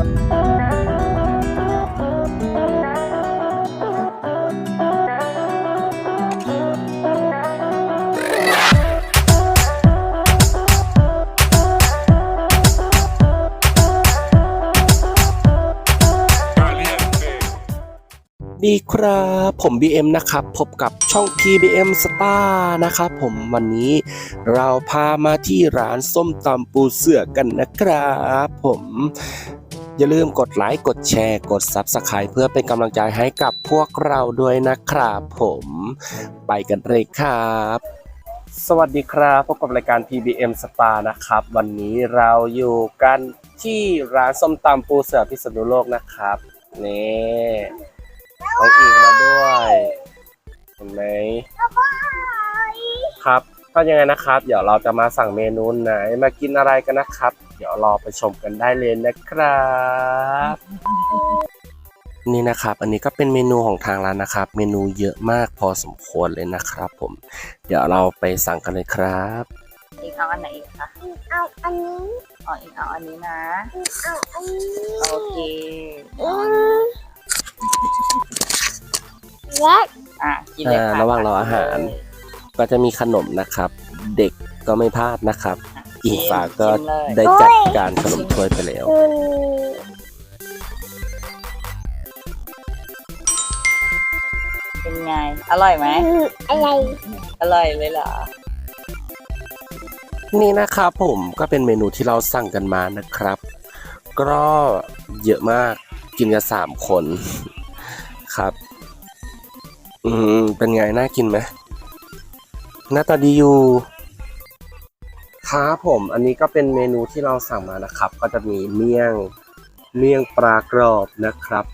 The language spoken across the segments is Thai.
ดีครับผม BM นะครับ พบกับช่อง PBM Star นะครับผมวันนี้เราพามาที่ร้านส้มตำปูเสือกันนะครับผม อย่าลืมกดไลค์กดแชร์ กด Subscribe เพื่อเป็นกำลังใจให้กับพวกเราด้วยนะครับผม ไปกันเลยครับ สวัสดีครับพบกับรายการ PBM Star นะครับ วันนี้เราอยู่กันที่ร้านส้มตำปูเสือพิษณุโลกนะครับนี่เอาอีกมาด้วย เห็นไหมครับก็ยังไงนะครับ เดี๋ยวเราจะมาสั่งเมนูไหนมากินอะไรกันนะครับ เดี๋ยวรอไปชมกันได้เลยนะครับ นี่นะครับ อันนี้ก็เป็นเมนูของทางร้านนะครับ เมนูเยอะมากพอสมควรเลยนะครับผม เดี๋ยวเราไปสั่งกันเลยครับอีกเอาอันไหนอีกคะเอาอันนี้อ๋ออีกเอาอันนี้นะเอาอันนี้โอเคอืมและอะกินเลยค่ะอ่าระหว่างรออาหาร ก็จะมีขนมนะครับ เด็กก็ไม่พลาดนะครับ อิงฟ้าก็ชิมเลยได้จัดการขนมถ้วยไปแล้วคุณเป็นไง อร่อยไหม อะไร อร่อยเลยเหรอ นี่นะครับผมก็เป็นเมนูที่เราสั่งกันมานะครับ ก็เยอะมากกินกันสามคนครับ อืม เป็นไง น่ากินไหมหน้าตาดีอยู่ ครับผมอันนี้ก็เป็นเมนูที่เราสั่งมานะครับ ก็จะมีเมี่ยงเมี่ยงปลากรอบนะครับ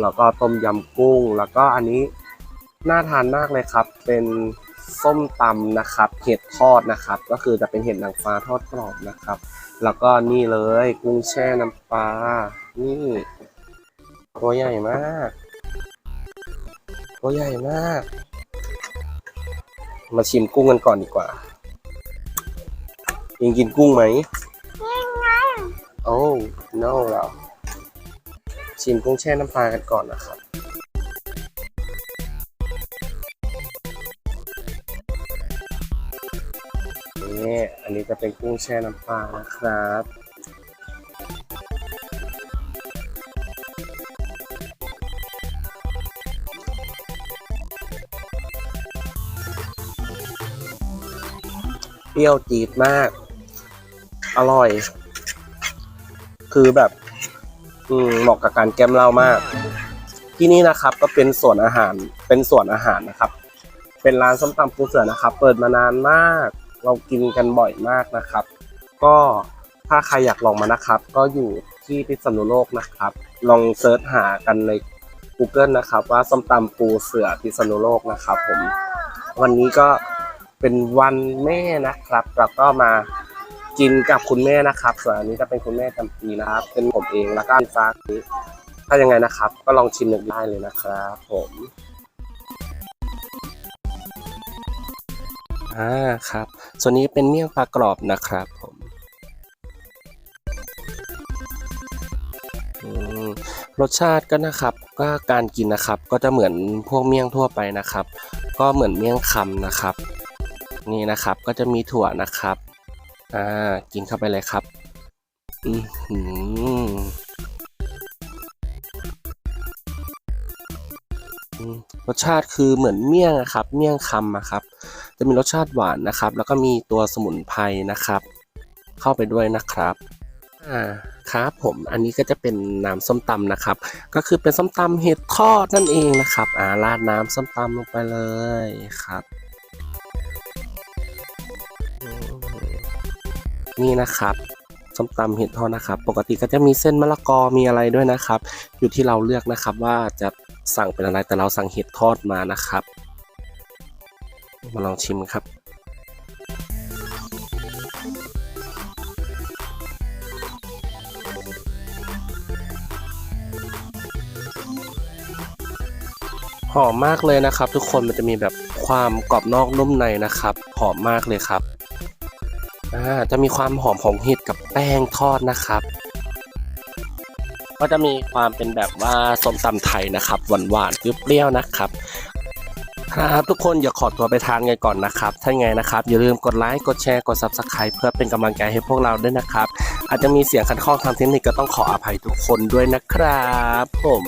แล้วก็ต้มยำกุ้ง แล้วก็อันนี้น่าทานมากเลยครับ เป็นส้มตำนะครับ เห็ดทอดนะครับ ก็คือจะเป็นเห็ดนางฟ้าทอดกรอบนะครับ แล้วก็นี่เลยกุ้งแช่น้ำปลา นี่ ตัวใหญ่มาก ตัวใหญ่มาก มาชิมกุ้งกันก่อนดีกว่า ยังกินกุ้งไหมโอ้ no เหรอชิมกุ้งแช่น้ำปลากันก่อนนะครับนี่อันนี้จะเป็นกุ้งแช่น้ำปลานะครับเปรี้ยวจี๊ดมาก อร่อย คือแบบ อืมเหมาะกับการแก้มเหล้ามาก ที่นี่นะครับ ก็เป็นสวนอาหารเป็นสวนอาหารนะครับ เป็นร้านส้มตำปูเสือนะครับ เปิดมานานมาก เรากินกันบ่อยมากนะครับ ก็ถ้าใครอยากลองมานะครับ ก็อยู่ที่พิษณุโลกนะครับ ลองเซิร์ชหากันใน Google นะครับ ว่าส้มตำปูเสือพิษณุโลกนะครับ ผม วันนี้ก็เป็นวันแม่นะครับ เราก็มา กินกับคุณแม่นะครับ ส่วนอันนี้จะเป็นคุณแม่จำปีนะครับ เป็นผมเองแล้วก็อันฟ้านี้ถ้ายังไงนะครับ ก็ลองชิมกันได้เลยนะครับผมอ่าครับ ส่วนนี้เป็นเมี่ยงปลากรอบนะครับผมอืมรสชาติก็นะครับก็การกินนะครับก็จะเหมือนพวกเมี่ยงทั่วไปนะครับ ก็เหมือนเมี่ยงคำนะครับ นี่นะครับก็จะมีถั่วนะครับ อ่ากินเข้าไปเลยครับ อือหือรสชาติคือเหมือนเมี่ยงอะครับ เมี่ยงคำอะครับ จะมีรสชาติหวานนะครับ แล้วก็มีตัวสมุนไพรนะครับ เข้าไปด้วยนะครับอ่าครับผมอันนี้ก็จะเป็นน้ำส้มตำนะครับ ก็คือเป็นส้มตำเห็ดทอดนั่นเองนะครับ อ่าราดน้ำส้มตำลงไปเลยครับ นี่นะครับส้มตำเห็ดทอดนะครับ ปกติก็จะมีเส้นมะละกอมีอะไรด้วยนะครับ อยู่ที่เราเลือกนะครับว่าจะสั่งเป็นอะไรแต่เราสั่งเห็ดทอดมานะครับ มาลองชิมครับหอมมากเลยนะครับ ทุกคนมันจะมีแบบความกรอบนอกนุ่มในนะครับหอมมากเลยครับ อ่าจะมีความหอมของเห็ดกับแป้งทอดนะครับ ก็จะมีความเป็นแบบว่าส้มตำไทยนะครับ หวานๆเปรี้ยวๆนะครับครับทุกคนอย่าขอตัวไปทานกันก่อนนะครับ ถ้าไงนะครับ อย่าลืมกดไลค์กดแชร์กด Subscribe เพื่อเป็นกำลังใจให้พวกเราด้วยนะครับ อาจจะมีเสียงขัดข้องทางเทคนิคก็ต้องขออภัยทุกคนด้วยนะครับ ผม